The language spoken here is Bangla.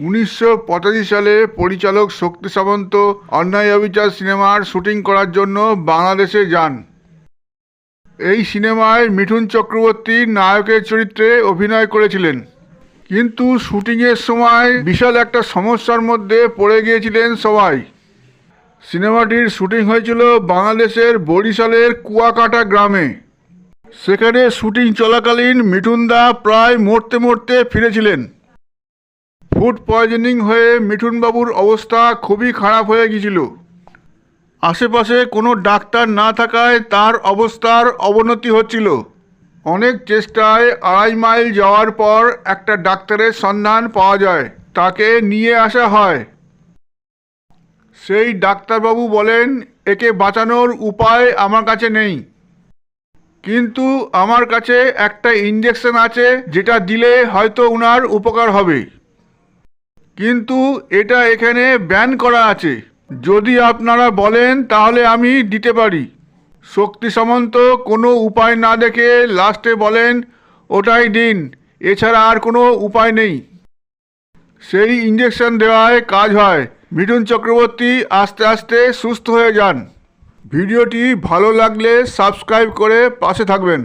উনিশশো পঁচাশি সালে পরিচালক শক্তি সামন্ত অন্যায় অবিচার সিনেমার শুটিং করার জন্য বাংলাদেশে যান। এই সিনেমায় মিঠুন চক্রবর্তী নায়কের চরিত্রে অভিনয় করেছিলেন। কিন্তু শুটিংয়ের সময় বিশাল একটা সমস্যার মধ্যে পড়ে গিয়েছিলেন সবাই। সিনেমাটির শুটিং হয়েছিল বাংলাদেশের বরিশালের কুয়াকাটা গ্রামে। সেখানে শুটিং চলাকালীন মিঠুনদা প্রায় মরতে মরতে ফিরেছিলেন। ফুড পয়জনিং হয়ে মিঠুনবাবুর অবস্থা খুবই খারাপ হয়ে গিয়েছিল। আশেপাশে কোনো ডাক্তার না থাকায় তার অবস্থার অবনতি হচ্ছিল। অনেক চেষ্টায় আড়াই মাইল যাওয়ার পর একটা ডাক্তারের সন্ধান পাওয়া যায়, তাকে নিয়ে আসা হয়। সেই ডাক্তারবাবু বলেন, একে বাঁচানোর উপায় আমার কাছে নেই। কিন্তু আমার কাছে একটা ইঞ্জেকশন আছে, যেটা দিলে হয়তো উনার উপকার হবে। কিন্তু এটা এখানে ব্যান করা আছে। যদি আপনারা বলেন, তাহলে আমি দিতে পারি। শক্তি সামন্ত কোনো উপায় না দেখে লাস্টে বলেন, ওটাই দিন, এছাড়া আর কোনো উপায় নেই। সেই ইঞ্জেকশন দেওয়ায় কাজ হয়। মিঠুন চক্রবর্তী আস্তে আস্তে সুস্থ হয়ে যান। ভিডিওটি ভালো লাগলে সাবস্ক্রাইব করে পাশে থাকবেন।